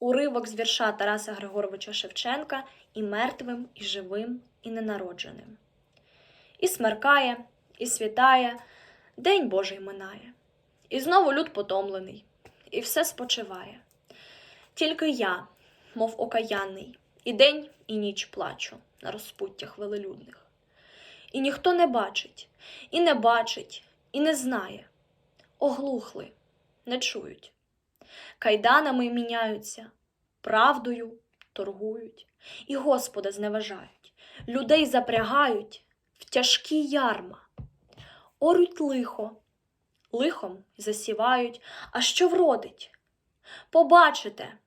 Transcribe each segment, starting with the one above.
Уривок з вірша Тараса Григоровича Шевченка і мертвим, і живим, і ненародженим. І смеркає, і світає, день Божий минає. І знову люд потомлений, і все спочиває. Тільки я, мов окаянний, і день, і ніч плачу на розпуттях велелюдних. І ніхто не бачить, і не бачить, і не знає. Оглухли, не чують. Кайданами міняються, правдою торгують, і Господа зневажають, людей запрягають в тяжкі ярма, орють лихо, лихом засівають, а що вродить? Побачите,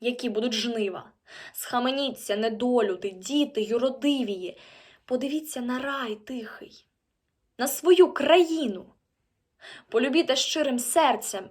які будуть жнива. Схаменіться, недолюди, діти, юродивії. Подивіться на рай тихий, на свою країну. Полюбіте щирим серцем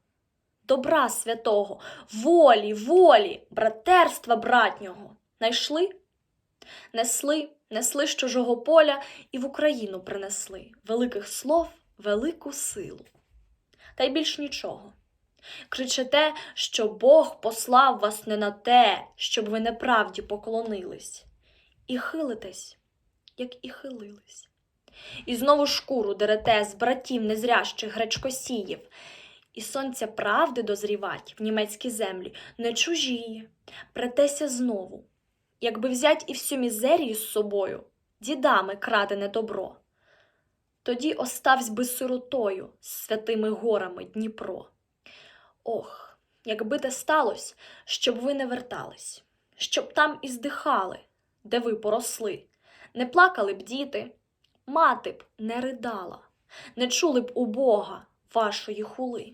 добра святого, волі, волі, братерства братнього. Найшли? Несли, несли з чужого поля і в Україну принесли великих слов, велику силу. Та й більш нічого. Кричите, що Бог послав вас не на те, щоб ви неправді поклонились, і хилитесь, як і хилились. І знову шкуру дерете з братів незрящих гречкосіїв, і сонця правди дозрівать в німецькій землі не чужіє, претеся знову, якби взять і всю мізерію з собою, дідами крадене добро. Тоді оставсь би сиротою з святими горами Дніпро. Ох, якби те сталося, щоб ви не вертались, щоб там і здихали, де ви поросли, не плакали б діти, мати б не ридала, не чули б у Бога вашої хули,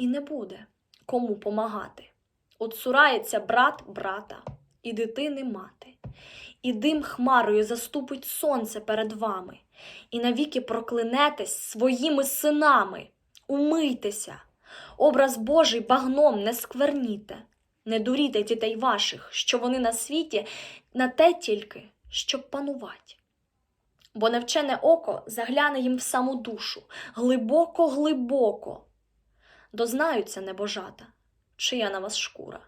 І не буде кому помагати. Отсурається брат брата, і дитини мати, і дим хмарою заступить сонце перед вами, і навіки проклинетесь своїми синами. Умийтеся, образ Божий багном не скверніте, не дуріте дітей ваших, що вони на світі на те тільки, щоб панувати. Бо невчене око загляне їм в саму душу, глибоко, глибоко. Дознаються небожата, чия на вас шкура,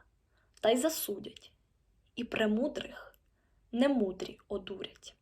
та й засудять, і премудрих немудрі одурять.